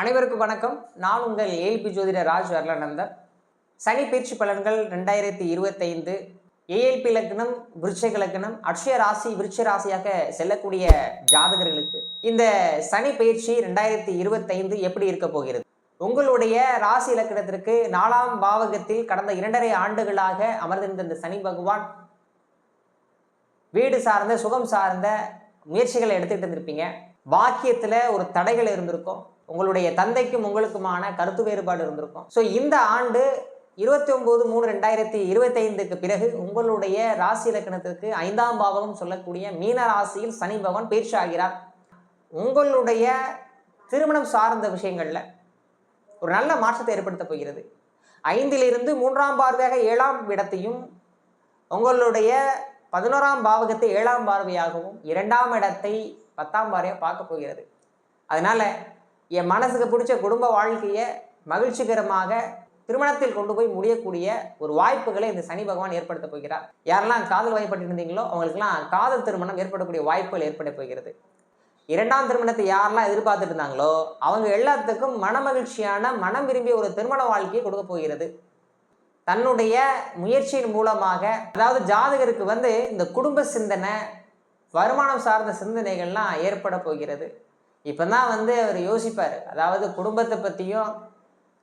அனைவருக்கும் வணக்கம். நான் உங்கள் ஏல்பி ஜோதிடர் ராஜ் வரலானந்தர் சனி பயிற்சி பலன்கள் ரெண்டாயிரத்தி இருபத்தைந்து. ஏஎல்பி லக்னம் விருட்சக லக்னம் அக்ஷய ராசி விருட்ச ராசியாக செல்லக்கூடிய ஜாதகர்களுக்கு இந்த சனி பயிற்சி ரெண்டாயிரத்தி இருபத்தைந்து எப்படி இருக்க போகிறது? உங்களுடைய ராசி இலக்கணத்திற்கு நாலாம் பாவகத்தில் கடந்த இரண்டரை ஆண்டுகளாக அமர்ந்திருந்த இந்த சனி பகவான் வீடு சார்ந்த சுகம் சார்ந்த முயற்சிகளை எடுத்துக்கிட்டு இருந்திருப்பீங்க. வாக்கியத்தில் ஒரு தடைகள் இருந்திருக்கும். உங்களுடைய தந்தைக்கும் உங்களுக்குமான கருத்து வேறுபாடு இருந்திருக்கும். ஸோ இந்த ஆண்டு இருபத்தி ஒம்பது மூணு ரெண்டாயிரத்தி இருபத்தைந்துக்கு பிறகு உங்களுடைய ராசி இலக்கணத்திற்கு ஐந்தாம் பாவகம் சொல்லக்கூடிய மீன ராசியில் சனி பகவான் பயிற்சி ஆகிறார். உங்களுடைய திருமணம் சார்ந்த விஷயங்களில் ஒரு நல்ல மாற்றத்தை ஏற்படுத்தப் போகிறது. ஐந்திலிருந்து மூன்றாம் பார்வையாக ஏழாம் இடத்தையும் உங்களுடைய பதினோராம் பாவகத்தை ஏழாம் பார்வையாகவும் இரண்டாம் இடத்தை பத்தாம் பார்வையாக பார்க்க போகிறது. அதனால என் மனசுக்கு பிடிச்ச குடும்ப வாழ்க்கையை மகிழ்ச்சிகரமாக திருமணத்தில் கொண்டு போய் முடியக்கூடிய ஒரு வாய்ப்புகளை இந்த சனி பகவான் ஏற்படுத்த போகிறார். யாரெல்லாம் காதல் வயப்பட்டிருந்தீங்களோ அவங்களுக்குலாம் காதல் திருமணம் ஏற்படக்கூடிய வாய்ப்புகள் ஏற்பட போகிறது. இரண்டாம் திருமணத்தை யாரெல்லாம் எதிர்பார்த்துட்டு இருந்தாங்களோ அவங்க எல்லாத்துக்கும் மனமகிழ்ச்சியான மனம் விரும்பிய ஒரு திருமண வாழ்க்கையை கொடுக்க போகிறது. தன்னுடைய முயற்சியின் மூலமாக அதாவது ஜாதகருக்கு வந்து இந்த குடும்ப சிந்தனை வருமானம் சார்ந்த சிந்தனைகள்லாம் ஏற்பட போகிறது. இப்போ தான் வந்து அவர் யோசிப்பார். அதாவது குடும்பத்தை பற்றியும்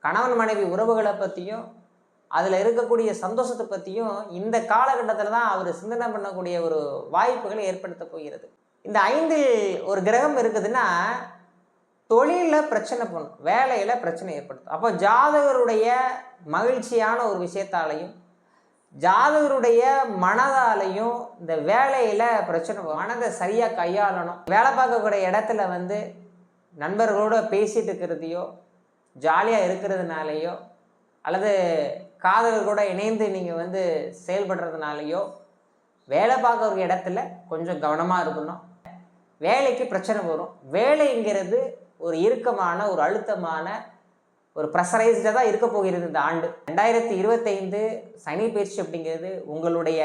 கணவன் மனைவி உறவுகளை பற்றியும் அதில் இருக்கக்கூடிய சந்தோஷத்தை பற்றியும் இந்த காலகட்டத்தில் தான் அவர் சிந்தனை பண்ணக்கூடிய ஒரு வாய்ப்புகளை ஏற்படுத்த போகிறது. இந்த ஐந்தில் ஒரு கிரகம் இருக்குதுன்னா தொழிலில் பிரச்சனை பண்ணும் வேலையில் பிரச்சனை ஏற்படுத்தும். அப்போ ஜாதகருடைய மகிழ்ச்சியான ஒரு விஷயத்தாலையும் ஜாதகருடைய மனதாலையும் இந்த வேலையில் பிரச்சனை வரும். மனதை சரியாக கையாளணும் வேலை பார்க்கக்கூடிய இடத்துல வந்து நண்பர்களோட பேசிகிட்டு இருக்கிறதையோ ஜாலியாக இருக்கிறதுனாலையோ அல்லது காதலர்களோட இணைந்து நீங்கள் வந்து செயல்படுறதுனாலையோ வேலை பார்க்குற ஒரு இடத்துல கொஞ்சம் கவனமாக இருக்கணும் வேலைக்கு பிரச்சனை வரும் வேலைங்கிறது ஒரு இறுக்கமான ஒரு அழுத்தமான ஒரு ப்ரெஷரைஸ்டாக தான் இருக்க போகிறது இந்த ஆண்டு. ரெண்டாயிரத்தி இருபத்தைந்து சனி பயிற்சி அப்படிங்கிறது உங்களுடைய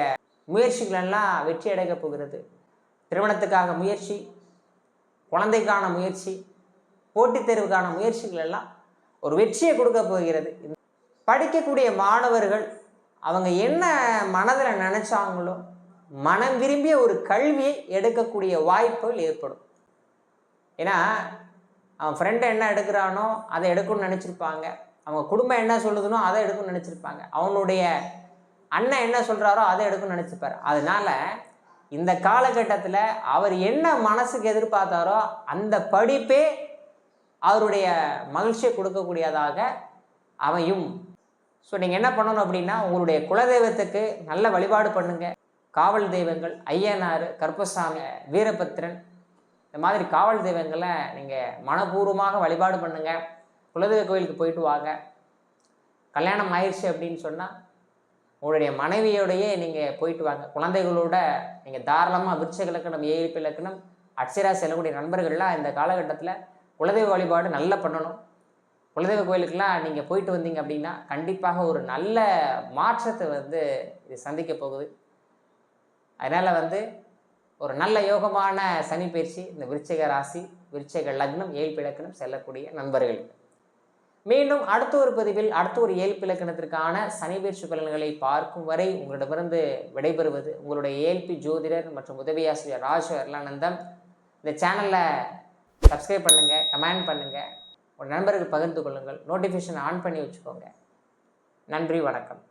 முயற்சிகளெல்லாம் வெற்றி அடைக்க போகிறது. திருமணத்துக்காக முயற்சி குழந்தைக்கான முயற்சி போட்டித் தேர்வுக்கான முயற்சிகள் எல்லாம் ஒரு வெற்றியை கொடுக்க போகிறது. படிக்கக்கூடிய மாணவர்கள் அவங்க என்ன மனதில் நினச்சாங்களோ மனம் விரும்பிய ஒரு கல்வியை எடுக்கக்கூடிய வாய்ப்புகள் ஏற்படும். ஏன்னா அவன் ஃப்ரெண்டு என்ன எடுக்கிறானோ அதை எடுக்கணும்னு நினச்சிருப்பாங்க. அவங்க குடும்பம் என்ன சொல்லுதுனோ அதை எடுக்கணும்னு நினச்சிருப்பாங்க. அவனுடைய அண்ணன் என்ன சொல்கிறாரோ அதை எடுக்கணும்னு நினச்சிருப்பார் அதனால் இந்த காலகட்டத்தில் அவர் என்ன மனசுக்கு எதிர்பார்த்தாரோ அந்த படிப்பே அவருடைய மகிழ்ச்சியை கொடுக்கக்கூடியதாக அமையும். ஸோ நீங்கள் என்ன பண்ணணும் அப்படின்னா உங்களுடைய குலதெய்வத்துக்கு நல்ல வழிபாடு பண்ணுங்கள் காவல் தெய்வங்கள் ஐயனார் கருப்பசாமி வீரபத்திரன் இந்த மாதிரி காவல் தெய்வங்களை நீங்கள் மனப்பூர்வமாக வழிபாடு பண்ணுங்கள் குலதெய்வ கோயிலுக்கு போயிட்டு வாங்க. கல்யாணம் ஆயிடுச்சு அப்படின்னு சொன்னால் உங்களுடைய மனைவியோடையே நீங்கள் போயிட்டு வாங்க. குழந்தைகளோட நீங்கள் தாராளமாக விருட்ச இலக்கணம் ஏழிப்பு இலக்கணம் அட்சரா செல்லக்கூடிய நண்பர்கள்லாம் இந்த காலகட்டத்தில் குலதெய்வ வழிபாடு நல்லா பண்ணணும். குலதெய்வ கோயிலுக்கெல்லாம் நீங்கள் போயிட்டு வந்தீங்க அப்படின்னா கண்டிப்பாக ஒரு நல்ல மாற்றத்தை வந்து இது சந்திக்க போகுது. அதனால் வந்து ஒரு நல்ல யோகமான சனி பயிற்சி இந்த விருச்சிக ராசி விருச்சிக லக்னம் ஏழ்பிலக்கணம் செல்லக்கூடிய நண்பர்களுக்கு மீண்டும் அடுத்த ஒரு பதிவில் அடுத்த ஒரு ஏழ்பிலக்கணத்திற்கான சனி பயிற்சி பலன்களை பார்க்கும் வரை உங்களிடமிருந்து விடைபெறுவது உங்களுடைய ஏல்பி ஜோதிடர் மற்றும் உதவியாசிரியர் ராஜ் அருளானந்தம். இந்த சேனலை சப்ஸ்கிரைப் பண்ணுங்கள் கமெண்ட் பண்ணுங்கள் உங்கள் நண்பர்கள் பகிர்ந்து கொள்ளுங்கள். நோட்டிஃபிகேஷன் ஆன் பண்ணி வச்சுக்கோங்க. நன்றி வணக்கம்.